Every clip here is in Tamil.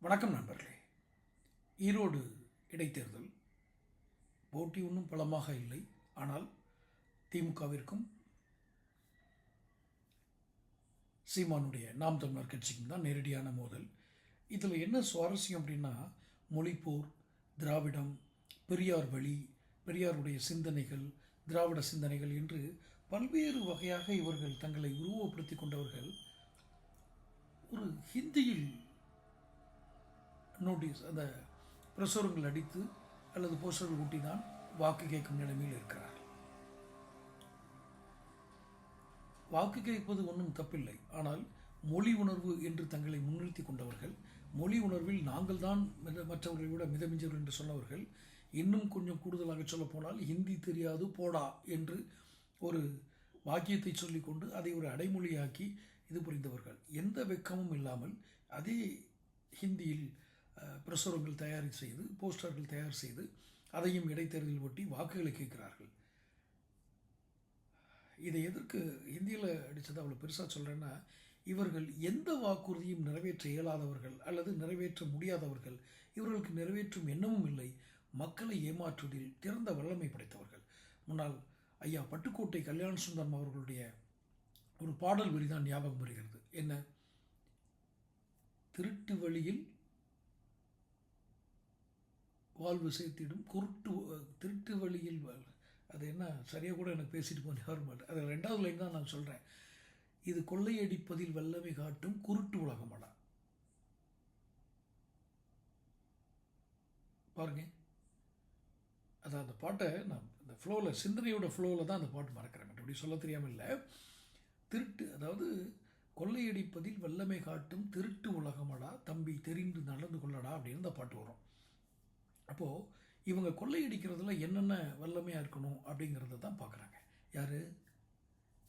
வணக்கம் நண்பர்களே. ஈரோடு இடைத்தேர்தல். போட்டி ஒன்றும் பலமாக இல்லை. ஆனால் திமுகவிற்கும் சீமானுடைய நாம் தமிழர் கட்சிக்கும் தான் நேரடியான மோதல். இதில் என்ன சுவாரஸ்யம் அப்படின்னா மொழிப்போர் திராவிடம் பெரியார் வழி பெரியாருடைய சிந்தனைகள் திராவிட சிந்தனைகள் என்று பல்வேறு வகையாக இவர்கள் தங்களை உருவப்படுத்தி கொண்டவர்கள். ஒரு ஹிந்தியில் நோட்டீஸ் அந்த பிரசுரங்கள் அடித்து அல்லது போஸ்டர்கள் ஊட்டி தான் வாக்கு கேட்கும் நிலைமையில் இருக்கிறார் வாக்கு கேட்பது ஒன்றும் தப்பில்லை. ஆனால் மொழி உணர்வு என்று தங்களை முன்னிறுத்தி கொண்டவர்கள் மொழி உணர்வில் நாங்கள் தான் மித- மற்றவர்களை விட மிதமிஞ்சவர் என்று சொன்னவர்கள் இன்னும் கொஞ்சம் கூடுதலாக சொல்லப்போனால் ஹிந்தி தெரியாது போடா என்று ஒரு வாக்கியத்தை சொல்லிக்கொண்டு அதை ஒரு அடைமொழியாக்கி இது புரிந்தவர்கள். எந்த வெட்கமும் இல்லாமல் அதே ஹிந்தியில் பிரசுரங்கள் தயார் செய்து போஸ்டர்கள் தயார் செய்து அதையும் இடைத்தேர்தலில் ஒட்டி வாக்குகளை கேட்கிறார்கள். இதை எதற்கு ஹிந்தியில் அடித்தது அவ்வளோ பெருசாக சொல்கிறேன்னா இவர்கள் எந்த வாக்குறுதியும் நிறைவேற்ற இயலாதவர்கள் அல்லது நிறைவேற்ற முடியாதவர்கள் இவர்களுக்கு நிறைவேற்றும் எண்ணமும் இல்லை மக்களை ஏமாற்றுவதில் திறந்த வல்லமை படைத்தவர்கள். முன்னால் ஐயா பட்டுக்கோட்டை கல்யாண சுந்தரம் அவர்களுடைய ஒரு பாடல் வரி தான் ஞாபகம் வருகிறது. என்ன? திருட்டு வழியில் வாழ்வு சேர்த்திடும். குருட்டு திருட்டு வழியில் அது என்ன? சரியாக கூட எனக்கு பேசிட்டு போன ஞாபகம் மாட்டேன். அது ரெண்டாவது லைன் தான் நான் சொல்கிறேன் இது கொள்ளையடிப்பதில் வல்லமை காட்டும் குருட்டு உலகமடா. பாருங்க. அதான் அந்த பாட்டை நான் இந்த ஃப்ளோவில் சிந்தனையோட ஃப்ளோவில் தான் அந்த பாட்டு மறக்கிறேன். அப்படி சொல்ல தெரியாமல் இல்லை. திருட்டு அதாவது கொள்ளையடிப்பதில் வல்லமை காட்டும் திருட்டு உலகமடா. தம்பி தெரிந்து நடந்து கொள்ளடா அப்படின்னு அந்த பாட்டு வரும். அப்போது இவங்க கொள்ளையடிக்கிறதுல என்னென்ன வல்லமையாக இருக்கணும் அப்படிங்கிறத தான் பார்க்குறாங்க. யார்?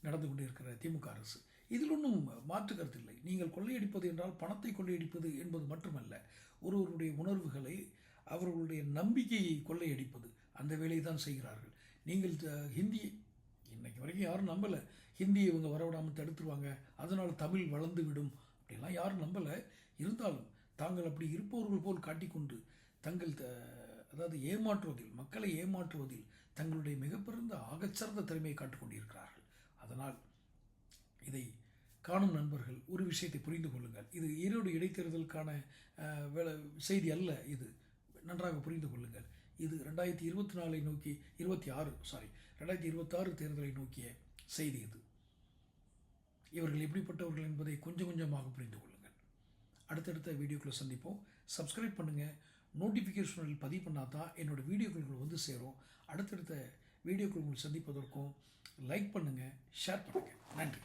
நடந்து கொண்டு இருக்கிற திமுக அரசு. இதில் ஒன்றும் மாற்று கருத்து இல்லை. நீங்கள் கொள்ளையடிப்பது என்றால் பணத்தை கொள்ளையடிப்பது என்பது மட்டுமல்ல ஒருவருடைய உணர்வுகளை அவர்களுடைய நம்பிக்கையை கொள்ளையடிப்பது. அந்த வேலையை தான் செய்கிறார்கள். நீங்கள் த- ஹிந்தி இன்னைக்கு வரைக்கும் யாரும் நம்பலை. ஹிந்தி இவங்க வரவிடாமல் தடுத்துருவாங்க. அதனால் தமிழ் வளர்ந்து விடும் அப்படிலாம் யாரும் நம்பலை. இருந்தாலும் தாங்கள் அப்படி இருப்பவர்கள் போல் காட்டிக்கொண்டு தங்கள் த- அதாவது ஏமாற்றுவதில் மக்களை ஏமாற்றுவதில் தங்களுடைய மிகப்பெருந்த ஆகச்சிறந்த திறமையை காட்டிக் கொண்டிருக்கிறார்கள். அதனால் இதை காணும் நண்பர்கள் ஒரு விஷயத்தை புரிந்து கொள்ளுங்கள். இது ஈரோடு இடைத்தேர்தலுக்கான வேலை செய்தி அல்ல இது. நன்றாக புரிந்து கொள்ளுங்கள். இது ரெண்டாயிரத்தி இருபத்தி நாலை நோக்கி இருபத்தி ஆறு சாரி ரெண்டாயிரத்தி இருபத்தாறு தேர்தலை நோக்கிய செய்தி இது. இவர்கள் எப்படிப்பட்டவர்கள் என்பதை கொஞ்சம் கொஞ்சமாக புரிந்து கொள்ளுங்கள். அடுத்தடுத்த வீடியோக்களை சந்திப்போம். சப்ஸ்கிரைப் பண்ணுங்கள் நோட்டிஃபிகேஷனில் பதிவு பண்ணால் தான் என்னோட வீடியோக்கள் உங்களுக்கு வந்து சேரும். அடுத்தடுத்த வீடியோக்கள் உங்களுக்கு சந்திப்பதற்கும் லைக் பண்ணுங்கள் ஷேர் பண்ணுங்கள் நன்றி.